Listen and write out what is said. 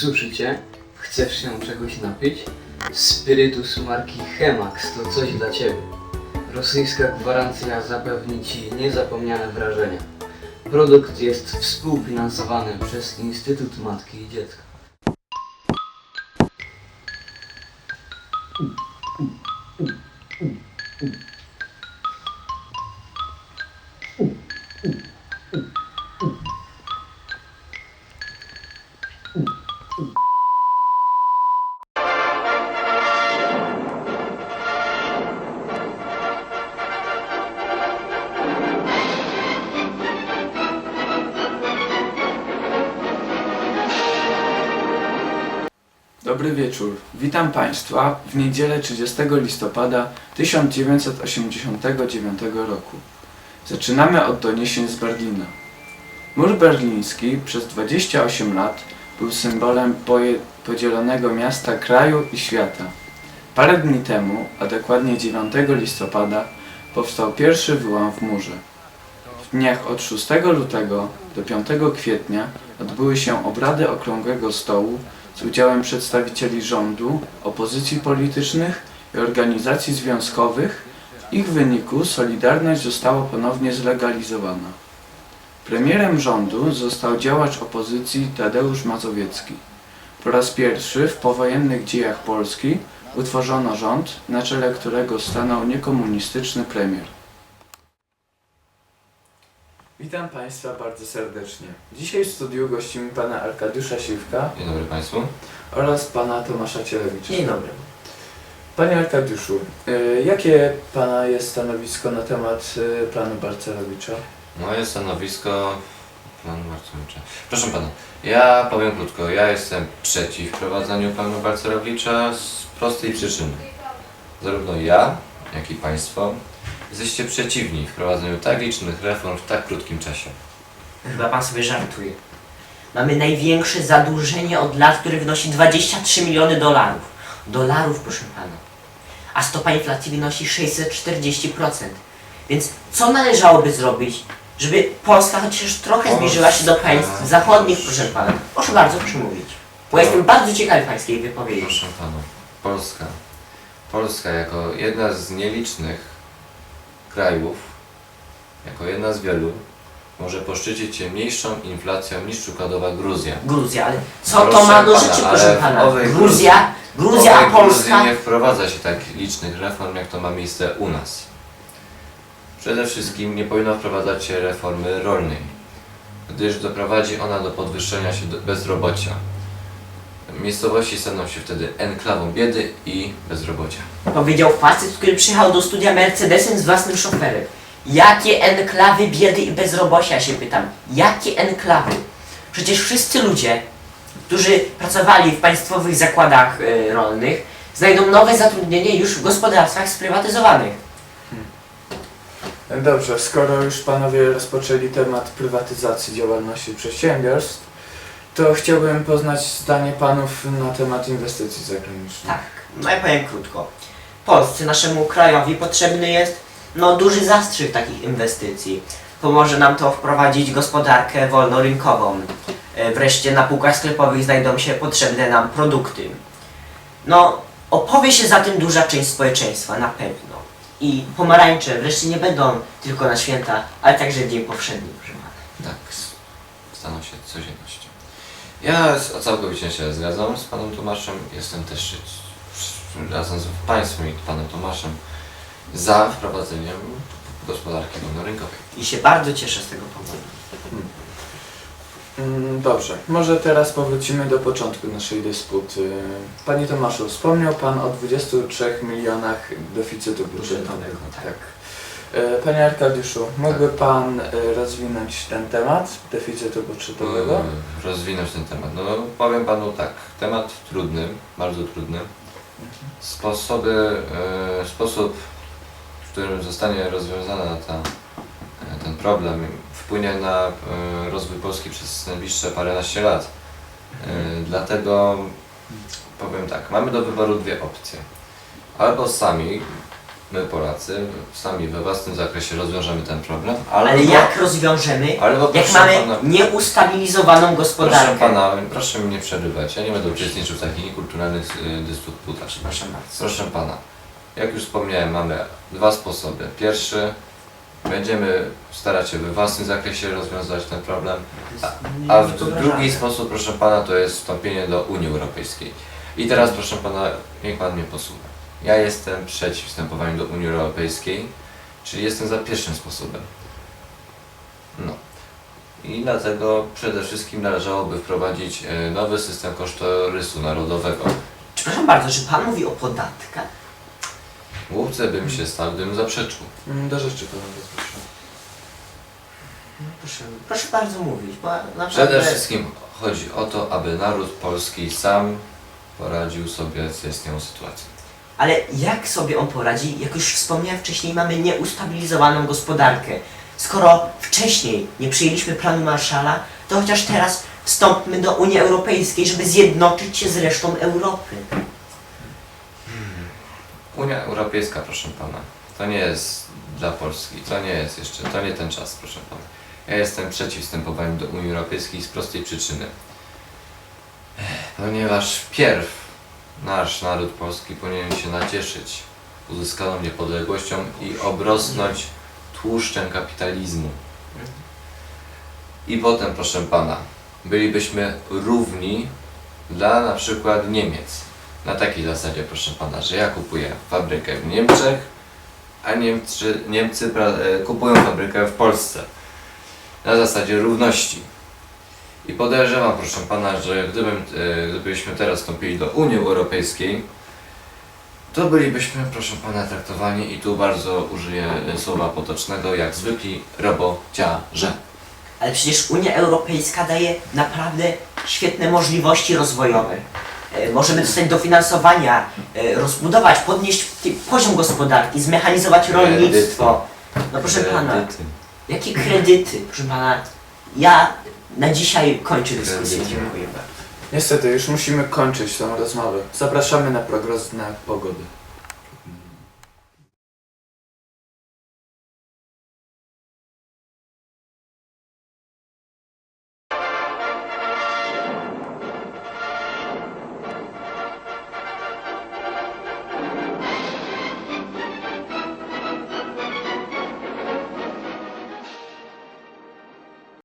Słyszycie? Chcesz się czegoś napić? Spirytus marki Chemax to coś dla Ciebie. Rosyjska gwarancja zapewni Ci niezapomniane wrażenia. Produkt jest współfinansowany przez Instytut Matki i Dziecka. Dobry wieczór. Witam Państwa w niedzielę 30 listopada 1989 roku. Zaczynamy od doniesień z Berlina. Mur berliński przez 28 lat był symbolem podzielonego miasta, kraju i świata. Parę dni temu, a dokładnie 9 listopada, powstał pierwszy wyłam w murze. W dniach od 6 lutego do 5 kwietnia odbyły się obrady Okrągłego Stołu z udziałem przedstawicieli rządu, opozycji politycznych i organizacji związkowych. W ich wyniku Solidarność została ponownie zlegalizowana. Premierem rządu został działacz opozycji Tadeusz Mazowiecki. Po raz pierwszy w powojennych dziejach Polski utworzono rząd, na czele którego stanął niekomunistyczny premier. Witam Państwa bardzo serdecznie. Dzisiaj w studiu gościmy pana Arkadiusza Siwka Dzień dobry Państwu. oraz pana Tomasza Cielewicza. Dzień dobry. Panie Arkadiuszu, y, jakie pana jest stanowisko na temat y, planu Balcerowicza? Moje stanowisko... Plan Marcowicza. Proszę Pana, ja powiem krótko. Ja jestem przeciw wprowadzaniu planu Balcerowicza z prostej przyczyny. Zarówno ja, jak i Państwo jesteście przeciwni wprowadzeniu tak licznych reform w tak krótkim czasie. Chyba pan sobie żartuje. Mamy największe zadłużenie od lat, które wynosi 23 miliony dolarów. Dolarów, proszę pana. A stopa inflacji wynosi 640%. Więc co należałoby zrobić, żeby Polska chociaż trochę zbliżyła się do państw zachodnich, proszę pana? Proszę bardzo, proszę mówić. Bo jestem bardzo ciekawy pańskiej wypowiedzi. Proszę Pana, Polska. Polska jako jedna z nielicznych krajów, jako jedna z wielu, może poszczycić się mniejszą inflacją niż przykładowa Gruzja. Gruzja, ale co to Proszę ma do pana, rzeczy, proszę pana? owej Gruzja, Gruzja, a owej Gruzji Polska. nie wprowadza się tak licznych reform, jak to ma miejsce u nas. Przede wszystkim nie powinno wprowadzać się reformy rolnej, gdyż doprowadzi ona do podwyższenia się bezrobocia. Miejscowości staną się wtedy enklawą biedy i bezrobocia. Powiedział facet, który przyjechał do studia Mercedesem z własnym szoferem. Jakie enklawy biedy i bezrobocia się pytam. Jakie enklawy? Przecież wszyscy ludzie, którzy pracowali w państwowych zakładach e, rolnych, znajdą nowe zatrudnienie już w gospodarstwach sprywatyzowanych. Dobrze, skoro już panowie rozpoczęli temat prywatyzacji działalności przedsiębiorstw, to chciałbym poznać zdanie panów na temat inwestycji zagranicznych. Tak, no ja powiem krótko. Polsce, naszemu krajowi potrzebny jest no, duży zastrzyk takich inwestycji. Pomoże nam to wprowadzić gospodarkę wolnorynkową. E, Wreszcie na półkach sklepowych znajdą się potrzebne nam produkty. No, opowie się za tym duża część społeczeństwa, na pewno. I pomarańcze wreszcie nie będą tylko na święta, ale także w dzień powszedni używane. Tak, staną się codziennością. Ja z- całkowicie się zgadzam z panem Tomaszem. Jestem też razem z państwem i panem Tomaszem za wprowadzeniem gospodarki wolnorynkowej. I się bardzo cieszę z tego powodu. Mm, Dobrze, może teraz powrócimy do początku naszej dysputy. Panie Tomaszu, wspomniał Pan o 23 milionach deficytu budżetowego. Tak. Tak. E, Panie Arkadiuszu, mógłby Pan e, rozwinąć ten temat deficytu budżetowego? y, rozwinąć ten temat. No powiem panu tak, temat trudny, bardzo trudny. Sposoby, y, sposób, w którym zostanie rozwiązana ta, ten problem wpłynie na y, rozwój Polski przez najbliższe paręnaście lat. Y, Dlatego powiem tak, mamy do wyboru dwie opcje. Albo sami my Polacy sami we własnym zakresie rozwiążemy ten problem, ale, Ale jak rozwiążemy, ale bo jak proszę mamy pana, nieustabilizowaną proszę gospodarkę? pana, proszę mi nie przerywać, ja nie będę uczestniczył w takich niekulturalnych y, dysputach. Przepraszam bardzo. Proszę pana, jak już wspomniałem, mamy dwa sposoby. Pierwszy, będziemy starać się we własnym zakresie rozwiązać ten problem, a w drugi sposób, proszę pana, to jest wstąpienie do Unii Europejskiej. I teraz, proszę pana, niech pan mnie posłucha. Ja jestem przeciw wstępowaniu do Unii Europejskiej, czyli jestem za pierwszym sposobem. No. I dlatego przede wszystkim należałoby wprowadzić e, nowy system kosztorysu narodowego. Przepraszam bardzo, czy pan mówi o podatkach? Łupce bym się stał, gdybym zaprzeczył. Mm, Do rzeczy panowie proszę. No proszę, proszę bardzo mówić, bo naprawdę... Przede wszystkim chodzi o to, aby naród polski sam poradził sobie z istniałą sytuacją. Ale jak sobie on poradzi? Jak już wspomniałem wcześniej, mamy nieustabilizowaną gospodarkę. Skoro wcześniej nie przyjęliśmy planu Marszala, to chociaż teraz wstąpmy do Unii Europejskiej, żeby zjednoczyć się z resztą Europy. Unia Europejska, proszę pana, to nie jest dla Polski, to nie jest jeszcze, to nie ten czas, proszę pana. Ja jestem przeciw wstępowaniu do Unii Europejskiej z prostej przyczyny. Ponieważ wpierw nasz naród polski powinien się nacieszyć uzyskaną niepodległością i obrosnąć tłuszczem kapitalizmu. I potem, proszę pana, bylibyśmy równi dla na przykład Niemiec. Na takiej zasadzie, proszę pana, że ja kupuję fabrykę w Niemczech, a Niemcy, Niemcy e, kupują fabrykę w Polsce. Na zasadzie równości. I podejrzewam, proszę pana, że gdybym, e, gdybyśmy teraz wstąpili do Unii Europejskiej, to bylibyśmy, proszę pana, traktowani, i tu bardzo użyję e, słowa potocznego, jak zwykli robociarze. Ale przecież Unia Europejska daje naprawdę świetne możliwości rozwojowe. E, Możemy dostać dofinansowania, e, rozbudować, podnieść poziom gospodarki, zmechanizować rolnictwo. No proszę pana, Kredyty. jakie kredyty? Proszę pana, ja na dzisiaj kończę dyskusję. Kredyty. Dziękuję bardzo. Niestety już musimy kończyć tą rozmowę. Zapraszamy na prognozę pogody.